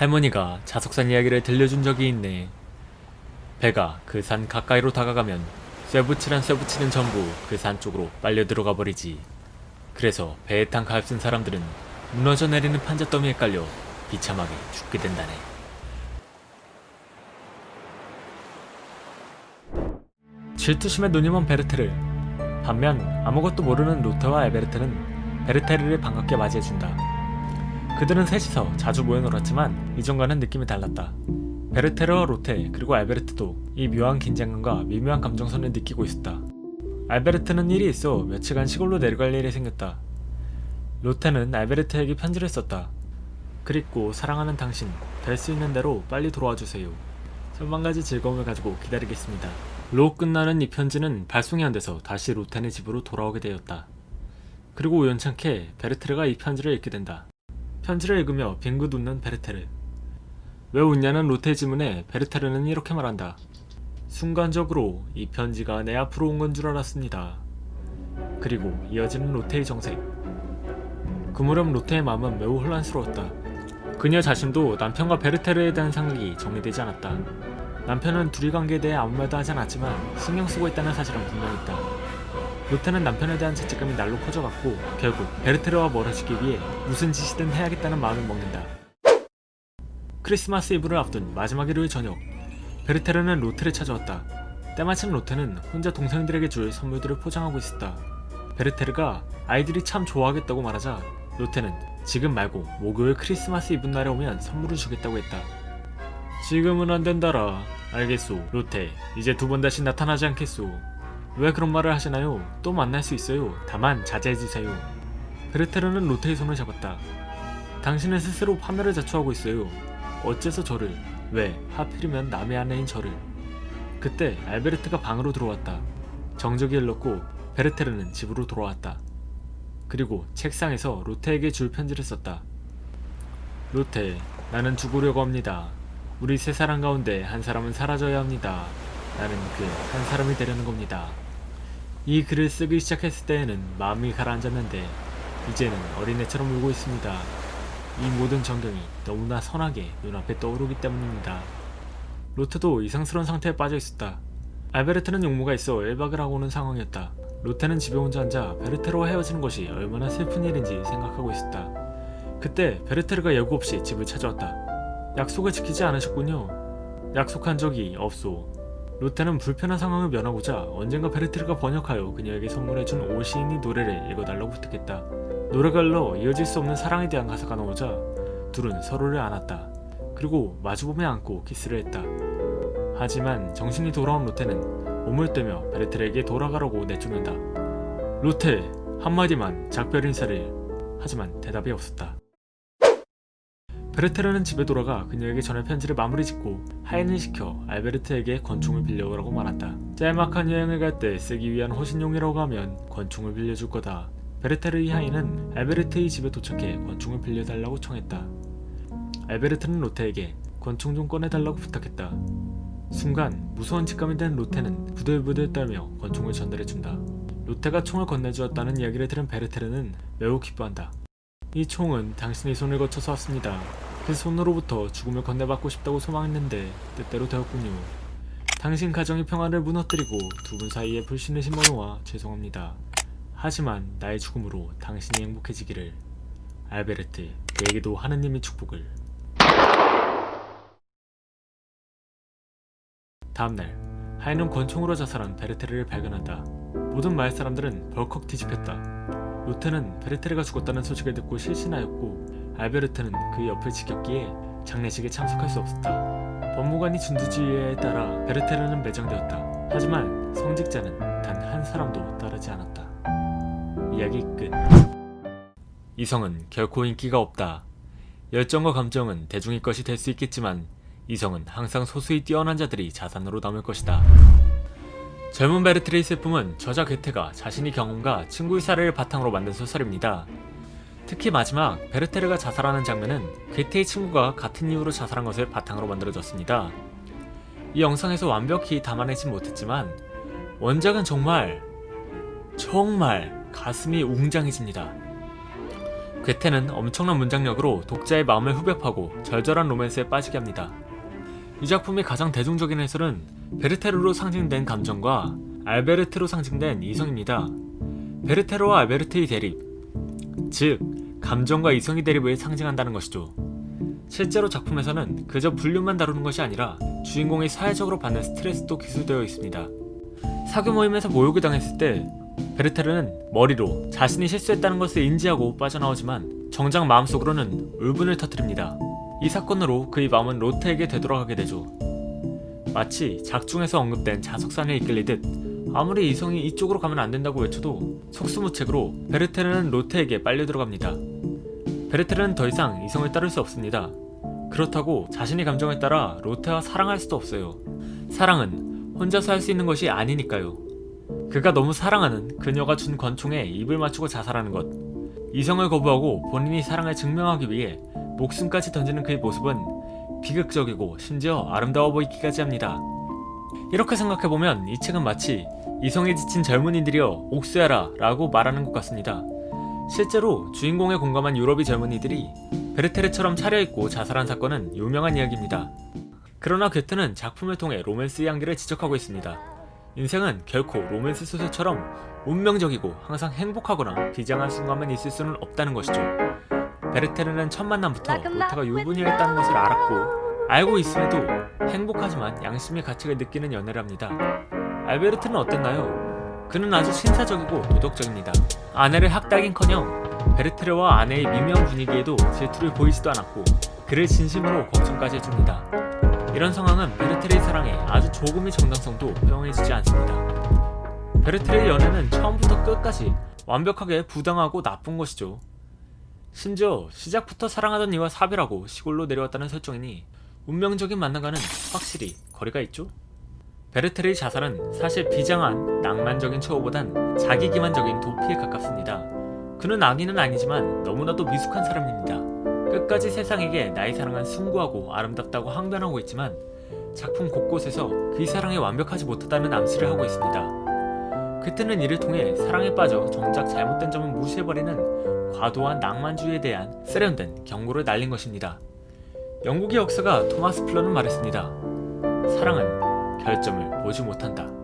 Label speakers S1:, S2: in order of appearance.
S1: 할머니가 자석산 이야기를 들려준 적이 있네. 배가 그 산 가까이로 다가가면 쇠붙이란 쇠붙이는 전부 그 산 쪽으로 빨려 들어가 버리지. 그래서 배에 탄 가엾은 사람들은 무너져 내리는 판자더미에 깔려 비참하게 죽게 된다네. 질투심에 눈이 먼 베르테를 반면 아무것도 모르는 로테와 에베르트는 베르테르를 반갑게 맞이해준다. 그들은 셋이서 자주 모여 놀았지만 이전과는 느낌이 달랐다. 베르테르와 로테 그리고 알베르트도 이 묘한 긴장감과 미묘한 감정선을 느끼고 있었다. 알베르트는 일이 있어 며칠간 시골로 내려갈 일이 생겼다. 로테는 알베르트에게 편지를 썼다. 그립고 사랑하는 당신, 될 수 있는 대로 빨리 돌아와 주세요. 천만 가지 즐거움을 가지고 기다리겠습니다. 로 끝나는 이 편지는 발송이 안 돼서 다시 로테네 집으로 돌아오게 되었다. 그리고 우연찮게 베르테르가 이 편지를 읽게 된다. 편지를 읽으며 빙긋 웃는 베르테르. 왜 웃냐는 로테의 질문에 베르테르는 이렇게 말한다. 순간적으로 이 편지가 내 앞으로 온 건 줄 알았습니다. 그리고 이어지는 로테의 정색. 그 무렵 로테의 마음은 매우 혼란스러웠다. 그녀 자신도 남편과 베르테르에 대한 생각이 정리되지 않았다. 남편은 둘이 관계에 대해 아무 말도 하지 않았지만 신경 쓰고 있다는 사실은 분명했다. 로테는 남편에 대한 죄책감이 날로 커져갔고 결국 베르테르와 멀어지기 위해 무슨 짓이든 해야겠다는 마음을 먹는다. 크리스마스 이브를 앞둔 마지막 일요일 저녁 베르테르는 로테를 찾아왔다. 때마침 로테는 혼자 동생들에게 줄 선물들을 포장하고 있었다. 베르테르가 아이들이 참 좋아하겠다고 말하자 로테는 지금 말고 목요일 크리스마스 이브 날에 오면 선물을 주겠다고 했다. 지금은 안 된다라. 알겠소. 로테, 이제 두 번 다시 나타나지 않겠소. 왜 그런 말을 하시나요? 또 만날 수 있어요. 다만 자제해주세요. 베르테르는 로테의 손을 잡았다. 당신은 스스로 파멸을 자초하고 있어요. 어째서 저를? 왜? 하필이면 남의 아내인 저를? 그때 알베르트가 방으로 들어왔다. 정적이 흘렀고 베르테르는 집으로 돌아왔다. 그리고 책상에서 로테에게 줄 편지를 썼다. 로테, 나는 죽으려고 합니다. 우리 세 사람 가운데 한 사람은 사라져야 합니다. 나는 그 한 사람이 되려는 겁니다. 이 글을 쓰기 시작했을 때에는 마음이 가라앉았는데 이제는 어린애처럼 울고 있습니다. 이 모든 전경이 너무나 선하게 눈앞에 떠오르기 때문입니다. 로테도 이상스러운 상태에 빠져 있었다. 알베르트는 용모가 있어 일박을 하고 오는 상황이었다. 로테는 집에 혼자 앉아 베르테르와 헤어지는 것이 얼마나 슬픈 일인지 생각하고 있었다. 그때 베르테르가 예고 없이 집을 찾아왔다. 약속을 지키지 않으셨군요. 약속한 적이 없소. 로테는 불편한 상황을 면하고자 언젠가 베르테르가 번역하여 그녀에게 선물해준 오시인이 노래를 읽어달라고 부탁했다. 노래가 흘러 이어질 수 없는 사랑에 대한 가사가 나오자 둘은 서로를 안았다. 그리고 마주보며 안고 키스를 했다. 하지만 정신이 돌아온 로테는 몸을 떼며 베르테르에게 돌아가라고 내쫓는다. 로테 한마디만 작별 인사를 하지만 대답이 없었다. 베르테르는 집에 돌아가 그녀에게 전해 편지를 마무리 짓고 하인을 시켜 알베르트에게 권총을 빌려오라고 말한다. 짤막한 여행을 갈 때 쓰기 위한 호신용이라고 하면 권총을 빌려줄 거다. 베르테르의 하인은 알베르트의 집에 도착해 권총을 빌려달라고 청했다. 알베르트는 로테에게 권총 좀 꺼내달라고 부탁했다. 순간 무서운 직감이 된 로테는 부들부들 떨며 권총을 전달해준다. 로테가 총을 건네주었다는 이야기를 들은 베르테르는 매우 기뻐한다. 이 총은 당신의 손을 거쳐서 왔습니다. 그 손으로부터 죽음을 건네받고 싶다고 소망했는데 뜻대로 되었군요. 당신 가정의 평화를 무너뜨리고 두 분 사이에 불신을 심어놓아 죄송합니다. 하지만 나의 죽음으로 당신이 행복해지기를. 알베르트, 내게도 하느님의 축복을. 다음날 하인은 권총으로 자살한 베르테르를 발견한다. 모든 마을 사람들은 벌컥 뒤집혔다. 로테는 베르테르가 죽었다는 소식을 듣고 실신하였고 알베르트는 그 옆을 지켰기에 장례식에 참석할 수 없었다. 법무관이 준 지휘에 따라 베르테르는 매장되었다. 하지만 성직자는 단 한 사람도 따르지 않았다. 이야기 끝. 이성은 결코 인기가 없다. 열정과 감정은 대중의 것이 될 수 있겠지만 이성은 항상 소수의 뛰어난 자들이 자산으로 남을 것이다. 젊은 베르트의 슬픔은 저자 괴테가 자신의 경험과 친구의 사례를 바탕으로 만든 소설입니다. 특히 마지막 베르테르가 자살하는 장면은 괴테의 친구가 같은 이유로 자살한 것을 바탕으로 만들어졌습니다. 이 영상에서 완벽히 담아내진 못했지만 원작은 정말 정말 가슴이 웅장해집니다. 괴테는 엄청난 문장력으로 독자의 마음을 후벼파고 절절한 로맨스에 빠지게 합니다. 이 작품의 가장 대중적인 해설은 베르테르로 상징된 감정과 알베르트로 상징된 이성입니다. 베르테르와 알베르트의 대립, 즉 감정과 이성의 대립을 상징한다는 것이죠. 실제로 작품에서는 그저 불륜만 다루는 것이 아니라 주인공이 사회적으로 받는 스트레스도 기술되어 있습니다. 사교 모임에서 모욕을 당했을 때 베르테르는 머리로 자신이 실수했다는 것을 인지하고 빠져나오지만 정작 마음속으로는 울분을 터뜨립니다. 이 사건으로 그의 마음은 로테에게 되돌아가게 되죠. 마치 작중에서 언급된 자석산에 이끌리듯 아무리 이성이 이쪽으로 가면 안 된다고 외쳐도 속수무책으로 베르테르는 로테에게 빨려 들어갑니다. 베르테르는 더 이상 이성을 따를 수 없습니다. 그렇다고 자신의 감정에 따라 로테와 사랑할 수도 없어요. 사랑은 혼자서 할 수 있는 것이 아니니까요. 그가 너무 사랑하는 그녀가 준 권총에 입을 맞추고 자살하는 것. 이성을 거부하고 본인이 사랑을 증명하기 위해 목숨까지 던지는 그의 모습은 비극적이고 심지어 아름다워 보이기까지 합니다. 이렇게 생각해보면 이 책은 마치 이성에 지친 젊은이들이여 옥수야라 라고 말하는 것 같습니다. 실제로 주인공에 공감한 유럽의 젊은이들이 베르테르처럼 차려입고 자살한 사건은 유명한 이야기입니다. 그러나 괴테는 작품을 통해 로맨스의 향기를 지적하고 있습니다. 인생은 결코 로맨스 소설처럼 운명적이고 항상 행복하거나 비장한 순간만 있을 수는 없다는 것이죠. 베르테르는 첫 만남부터 로테가 유부녀였다는 것을 알았고 알고 있음에도 행복하지만 양심의 가책을 느끼는 연애를 합니다. 알베르트는 어땠나요? 그는 아주 신사적이고 도덕적입니다. 아내를 학다긴커녕 베르테르와 아내의 미묘한 분위기에도 질투를 보이지도 않았고 그를 진심으로 걱정까지 해줍니다. 이런 상황은 베르테르의 사랑에 아주 조금의 정당성도 허용해주지 않습니다. 베르테르의 연애는 처음부터 끝까지 완벽하게 부당하고 나쁜 것이죠. 심지어 시작부터 사랑하던 이와 사별하고 시골로 내려왔다는 설정이니 운명적인 만남과는 확실히 거리가 있죠? 베르테르의 자살은 사실 비장한 낭만적인 최후보단 자기 기만적인 도피에 가깝습니다. 그는 악인은 아니지만 너무나도 미숙한 사람입니다. 끝까지 세상에게 나의 사랑은 숭고하고 아름답다고 항변하고 있지만 작품 곳곳에서 그의 사랑에 완벽하지 못하다는 암시를 하고 있습니다. 그때는 이를 통해 사랑에 빠져 정작 잘못된 점은 무시해버리는 과도한 낭만주의에 대한 세련된 경고를 날린 것입니다. 영국의 역사가 토마스 플러는 말했습니다. 사랑은 결점을 보지 못한다.